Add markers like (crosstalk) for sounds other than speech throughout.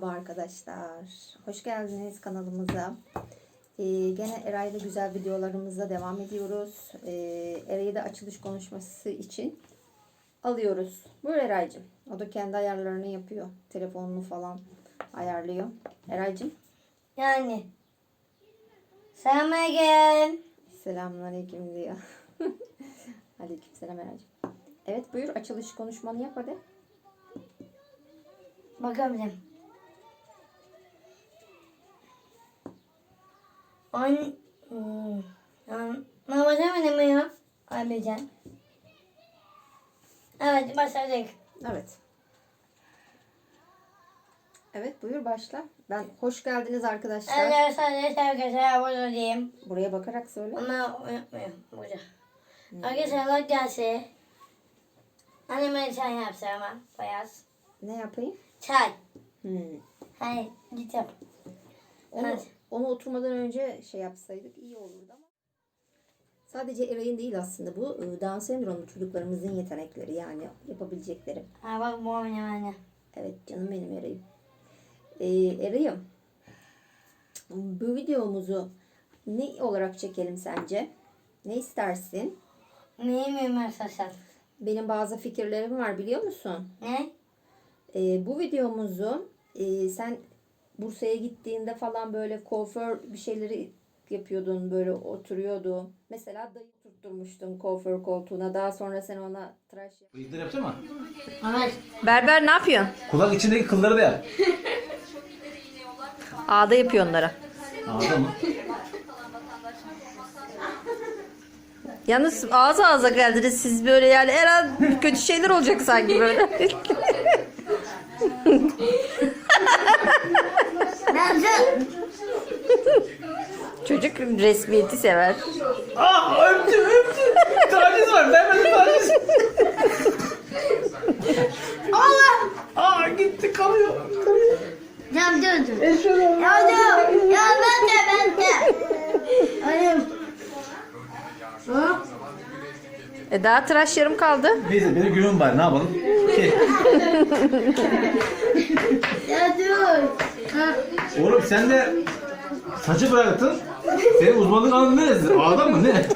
Merhaba arkadaşlar. Hoş geldiniz kanalımıza. Ee, gene Eray'la güzel videolarımızla devam ediyoruz. Ee, Eray'ı da açılış konuşması için alıyoruz. Buyur Eray'cığım. O da kendi ayarlarını yapıyor. Telefonunu falan ayarlıyor. Eray'cığım. Yani. Selam again. Selamünaleyküm diyor. (laughs) Aleykümselam Eray'cığım. Evet buyur açılış konuşmanı yap hadi. Bakabilirim. An... Hmm. Ne anne ya? Abican. Evet başladık. Evet. Evet buyur başla. Ben hoş geldiniz arkadaşlar. Evet sadece arkadaşlar burada diyeyim. Buraya bakarak söyle. Ama unutmayın burada. Arkadaşlar like gelse. Anneme çay yapsa ama beyaz. Ne yapayım? Çay. Hmm. Hayır git yap. Onu, Evet. Onu oturmadan önce şey yapsaydık iyi olurdu ama. Sadece Eray'ın değil aslında bu e, Down sendromlu çocuklarımızın yetenekleri yani yapabilecekleri. Ha bak bu anne. Evet canım benim Eray'ım. Ee, Eray'ım bu videomuzu ne olarak çekelim sence? Ne istersin? Neyi miyim saçlar? Benim bazı fikirlerim var biliyor musun? Ne? Ee, bu videomuzu e, sen Bursa'ya gittiğinde falan böyle kuaför bir şeyleri yapıyordun böyle oturuyordu. Mesela dayı tutturmuştun kuaför koltuğuna. Daha sonra sen ona tıraş yap. Bıyıkları yapsana. Evet. Berber ne yapıyorsun? Kulak içindeki kılları da yap. Ağda yapıyor onlara. Ağda mı? Yalnız ağza ağza geldiniz siz böyle yani her an kötü şeyler olacak sanki böyle. (laughs) Çocuk resmiyeti sever. Aa öptü öptü. Taciz var. Vermedi taciz. Allah! Aa gitti kalıyor. Ya dur dur. Ya dur. Ya ben de ben de. Hayır. Hop. E daha tıraş yarım kaldı. Neyse benim günüm var ne yapalım. (laughs) Şey, Ya dur. Ha. Oğlum sen de saçı bıraktın. Senin uzmanlık alanın neresi? Ağda mı ne?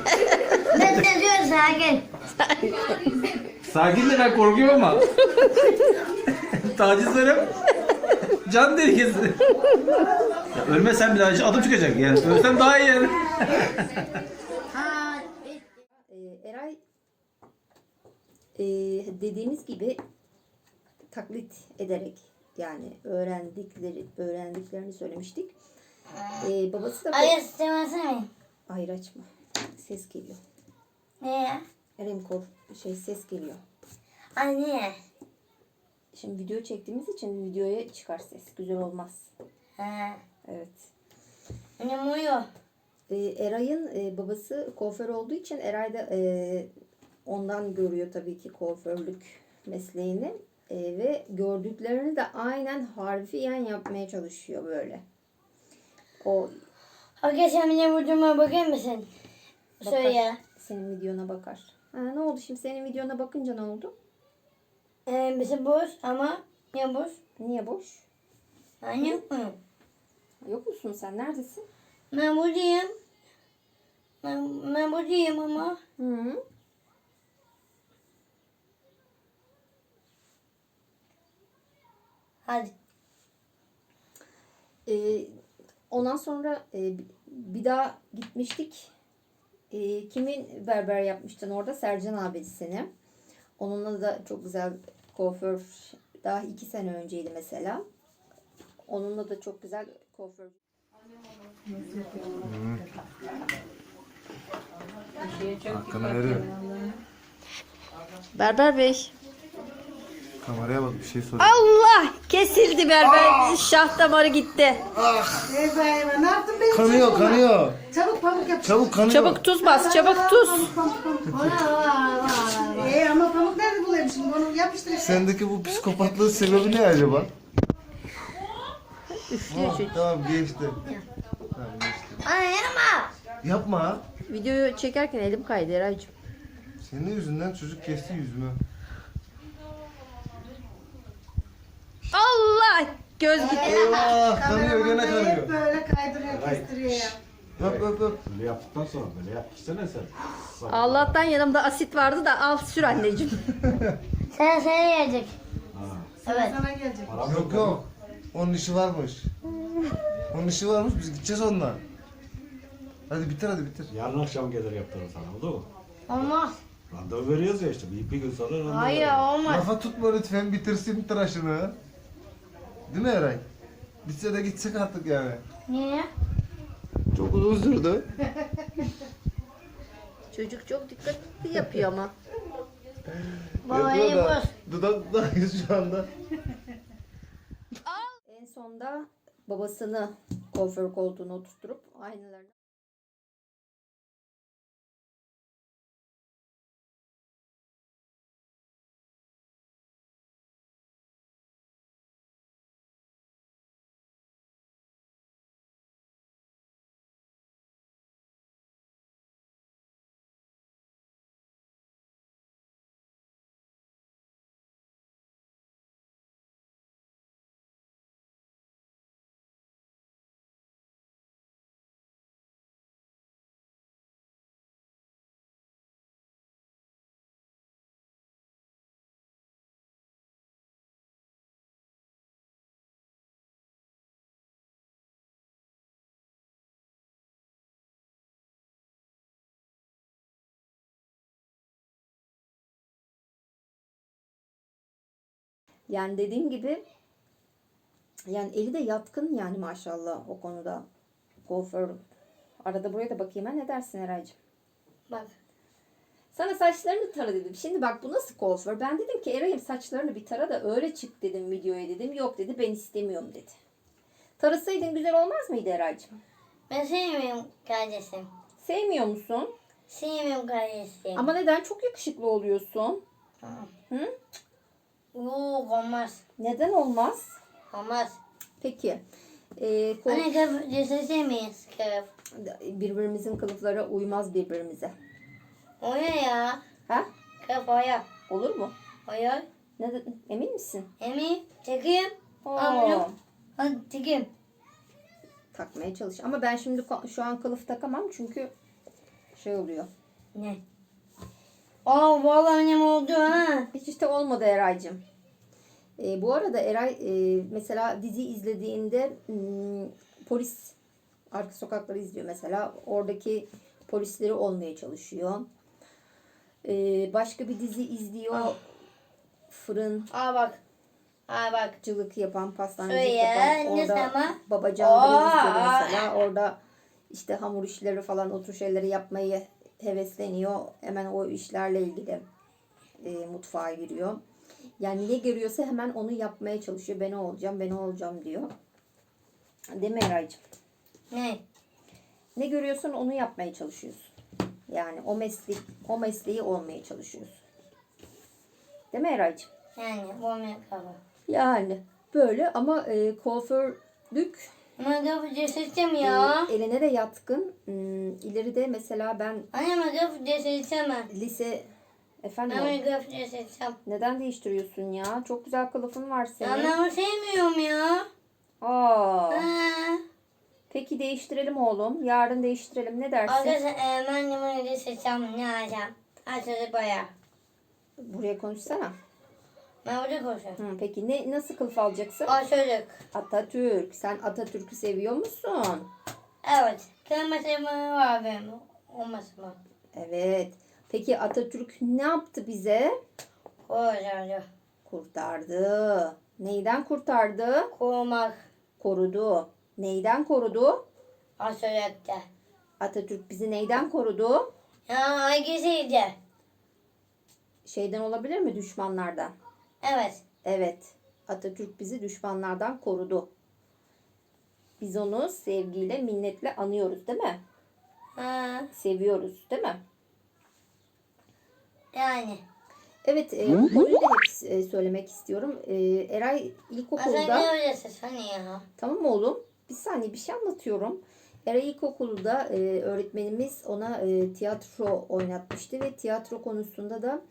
Ben de dur sakin. Sakin de ben korkuyorum ama. Tacizlerim can tehlikesi. Ya ölmesem bile acı adım çıkacak yani. Ölsem daha iyi yani. Ha. Ee, Eray ee, dediğimiz gibi taklit ederek yani öğrendikleri öğrendiklerini söylemiştik. Ee, babası da Ay istemezsene. hayır açma. Ses geliyor. Niye? Erem kor şey ses geliyor. Anne. Şimdi video çektiğimiz için videoya çıkar ses. Güzel olmaz. Ha. Evet. Annem uyuyor. Ee, Eray'ın e, babası kuaför olduğu için Eray da e, ondan görüyor tabii ki kuaförlük mesleğini. E, ve gördüklerini de aynen harfiyen yapmaya çalışıyor böyle. O Arkadaşlar benim vücuduma bakar mısın? bakar, Şöyle. senin videona bakar. Ha, ne oldu şimdi senin videona bakınca ne oldu? Ee, bizi boş ama ne boş? Niye boş? Ben yapmıyorum. Yok musun sen? Neredesin? Ben buradayım. Ben, ben buradayım ama. Hı -hı. Hadi. Ee, ondan sonra e, bir daha gitmiştik. Ee, kimin berber yapmıştın orada? Sercan abisini. Onunla da çok güzel kuaför daha iki sene önceydi mesela. Onunla da çok güzel kuaför. Hakkını veriyor. Berber Bey. Kameraya bak bir şey soruyor. Allah! Kesildi berber. Şah damarı gitti. Eyvah eyvah ne yaptın benim Kanıyor çocuğuma? kanıyor. Çabuk pamuk yap. Çabuk kanıyor. Çabuk tuz bas, çabuk tuz. Ee, ama pamuk nerede bulayım şimdi onu yapıştır işte. Sendeki bu psikopatlığın sebebi ne acaba? Üflüyor Ha, çocuk. tamam geçti. Tamam geçti. Anne yapma. Yapma. Videoyu çekerken elim kaydı Eraycığım. Senin yüzünden çocuk kesti yüzümü. Allah! Göz gitti. Eyvah kanıyor gene kanıyor. böyle kaydırıyor kestiriyor ya. Öp öp öp. Böyle yaptıktan sonra böyle yap. İşte sen. Sabah. Allah'tan yanımda asit vardı da al sür anneciğim. (laughs) Sen sen gelecek. Evet. Sana gelecek. Param Yok yok. Onun işi varmış. Onun işi varmış biz gideceğiz onunla. Hadi bitir hadi bitir. Yarın akşam gelir yaptırır sana oldu mu? Olmaz. Randevu veriyoruz ya işte. Bir, bir gün sonra randevu Hayır veriyoruz. olmaz. Lafa tutma lütfen bitirsin tıraşını. Değil mi Eray? Bitse de gitsek artık yani. Niye? Çok uzun sürdü. (laughs) Çocuk çok dikkatli yapıyor ama. Babayı Yapıyor da boz. Dudaktayız şu anda. (laughs) En sonda babasını kuaför koltuğuna oturtturup aynalarını Yani dediğim gibi yani eli de yatkın yani maşallah o konuda. Kuaför. Arada buraya da bakayım ha ne dersin Eraycığım? Bak. Sana saçlarını tara dedim. Şimdi bak bu nasıl kuaför? Ben dedim ki Eray'ım saçlarını bir tara da öyle çık dedim videoya dedim. Yok dedi ben istemiyorum dedi. Tarasaydın güzel olmaz mıydı Eray'cığım? Ben sevmiyorum kardeşim. Sevmiyor musun? Sevmiyorum kardeşim. Ama neden? Çok yakışıklı oluyorsun. Tamam. Hı? Yok olmaz. Neden olmaz? Olmaz. Peki. Ee, ko- Anne kız cesese miyiz kız? birbirimizin kılıflara uymaz birbirimize. O ne ya? Ha? Kız oya. Olur mu? Oya. Ne, emin misin? Emi çekeyim. Oo, Amcam. Hadi çekeyim. takmaya çalış. Ama ben şimdi şu an kılıf takamam çünkü şey oluyor. Ne? Aa vallahi annem oldu ha. Hiç işte olmadı Eray'cığım. Ee, bu arada Eray e, mesela dizi izlediğinde hmm, polis arka sokakları izliyor mesela. Oradaki polisleri olmaya çalışıyor. Ee, başka bir dizi izliyor. Fırın Aa bak. Aa bak. cılık yapan, pastanecilik Şöyle, yapan orada zaman? babacanları Aa, izliyor mesela. Orada işte hamur işleri falan o tür şeyleri yapmayı hevesleniyor. Hemen o işlerle ilgili e, mutfağa giriyor. Yani ne görüyorsa hemen onu yapmaya çalışıyor. Ben o olacağım, ben o olacağım diyor. Değil mi Eraycığım? Ne? Ne görüyorsan onu yapmaya çalışıyorsun. Yani o meslek, o mesleği olmaya çalışıyorsun. Değil mi Eraycığım? Yani bu ne kafa. Yani böyle ama e, kuaförlük Ama kız cesesem ya. e, eline de yatkın. Hmm, ileride mesela ben Anne kız cesesem. lise efendim Anne kız cesesem. neden değiştiriyorsun ya? Çok güzel kılıfın var senin. onu sevmiyorum ya. Aa, Ha. peki değiştirelim oğlum. Yarın değiştirelim. Ne dersin? Arkadaşlar e, ben de bunu cesesem ne alacağım? Açıldı baya. Buraya konuşsana. Ben burada konuşuyorum. Hı, peki ne nasıl kılıf alacaksın? Açıldık. Atatürk. Sen Atatürk'ü seviyor musun? Evet. Kırmızı mı var benim? Olmasın mı? Evet. Peki Atatürk ne yaptı bize? Koyacağım. Kurtardı. Neyden kurtardı? Korumak. Korudu. Neyden korudu? Açıldı. Atatürk bizi neyden korudu? Ya hangisiydi? Şeyden olabilir mi? Düşmanlardan. Evet. Evet. Atatürk bizi düşmanlardan korudu. Biz onu sevgiyle, minnetle anıyoruz değil mi? Ha. Seviyoruz değil mi? Yani. Evet, e, bu konuyu da hep e, söylemek istiyorum. E, Eray Sen ilkokulda... ne öylesi hani ya? Tamam oğlum. Bir saniye bir şey anlatıyorum. Eray İlkokulu'da e, öğretmenimiz ona e, tiyatro oynatmıştı ve tiyatro konusunda da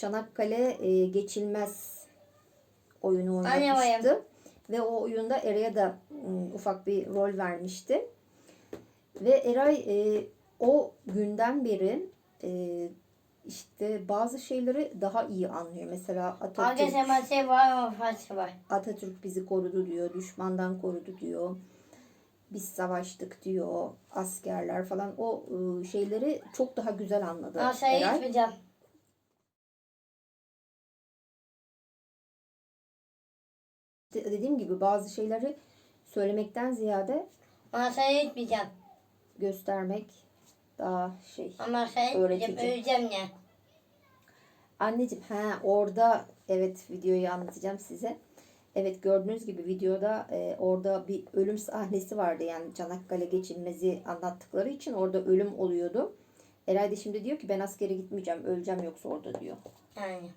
Çanakkale e, geçilmez oyunu oynatmıştı. Ve o oyunda Eray'a da ım, ufak bir rol vermişti. Ve Eray e, o günden beri e, işte bazı şeyleri daha iyi anlıyor. Mesela Atatürk. Atatürk bizi korudu diyor, düşmandan korudu diyor. Biz savaştık diyor, askerler falan o e, şeyleri çok daha güzel anladı Masayı Eray. Dediğim gibi bazı şeyleri söylemekten ziyade Masayı içmeyeceğim. göstermek daha şey. Ama. Öğretici. Öleceğim ya. Anneciğim ha orada evet videoyu anlatacağım size. Evet gördüğünüz gibi videoda e, orada bir ölüm sahnesi vardı yani Çanakkale geçilmezi anlattıkları için orada ölüm oluyordu. Eray da şimdi diyor ki ben askere gitmeyeceğim öleceğim yoksa orada diyor. Yani.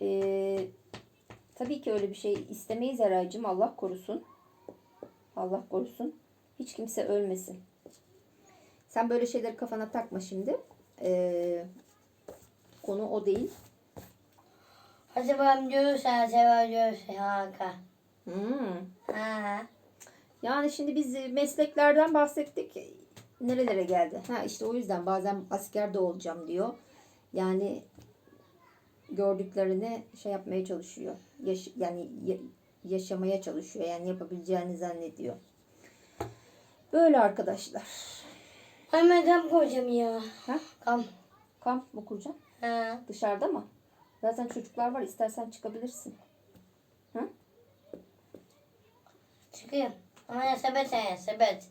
Ee, tabii ki öyle bir şey istemeyiz Eray'cığım Allah korusun. Allah korusun. Hiç kimse ölmesin. Sen böyle şeyleri kafana takma şimdi. Ee, konu o değil. Acaba diyorsa acaba diyorsa harika. Hmm. Ha. Yani şimdi biz mesleklerden bahsettik. Nerelere geldi? Ha işte o yüzden bazen askerde olacağım diyor. Yani gördüklerini şey yapmaya çalışıyor. Yaş yani ya- yaşamaya çalışıyor. Yani yapabileceğini zannediyor. Böyle arkadaşlar. Ay ben kamp koyacağım ya. Ha? Kamp. Kamp mı kuracaksın? Ha. Dışarıda mı? Zaten çocuklar var. İstersen çıkabilirsin. Çıkıyorum. Ama ya sepet ya sepet.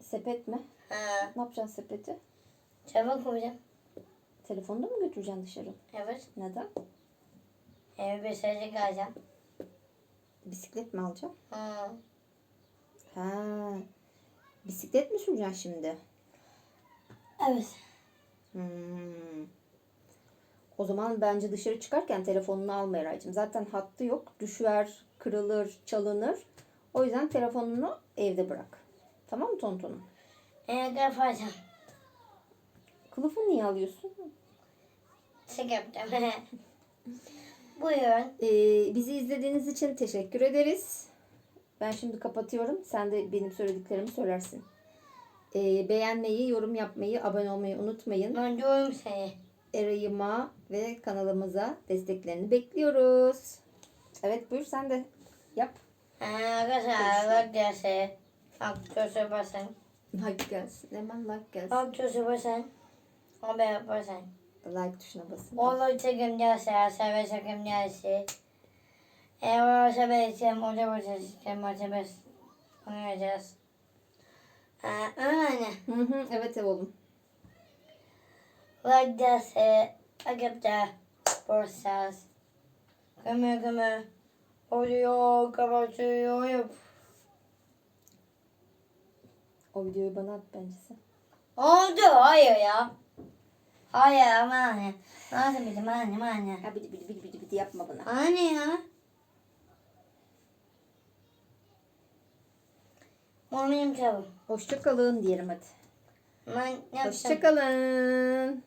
Sepet mi? Ha. Ne yapacaksın sepeti? Çabuk koyacağım. Telefonda mı götüreceksin dışarı? Evet. Neden? Eve bir sayıcı alacağım. Bisiklet mi alacaksın? Ha. Ha. Bisiklet mi süreceksin şimdi? Evet. Hmm. O zaman bence dışarı çıkarken telefonunu alma Eraycığım. Zaten hattı yok. Düşer, kırılır, çalınır. O yüzden telefonunu evde bırak. Tamam mı Tontonum? Eğer kapatacağım. Kılıfı niye alıyorsun? Çık yapacağım. (laughs) Buyurun. Ee, bizi izlediğiniz için teşekkür ederiz. Ben şimdi kapatıyorum. Sen de benim söylediklerimi söylersin. Ee, beğenmeyi, yorum yapmayı, abone olmayı unutmayın. Ben diyorum seni. Eray'ıma ve kanalımıza desteklerini bekliyoruz. Evet buyur sen de yap. Ha, arkadaşlar bak derse. Akçosu basın. Like gelsin. Hemen like gelsin. Akçosu basın. Haber basın. Like tuşuna basın. Olur çekim derse, sever çekim derse. Eğer varsa belki orada varsa çekim açabiliriz. Oynayacağız. Ha, öyle. Hı hı, evet ev oğlum. Like derse, akıpta, borsas. Kömür kömür. Oluyor, kapatıyor. O videoyu bana at bence sen. Oldu, hayır ya. Hayır ama anne. Nasıl bildim anne anne. Ha bidi bidi bidi bidi bidi yapma bana. Anne ya. Onu benim çabuk. Hoşçakalın diyelim hadi. Ben yapacağım. Hoşçakalın.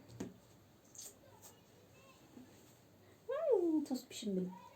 Hmm, tost pişim benim.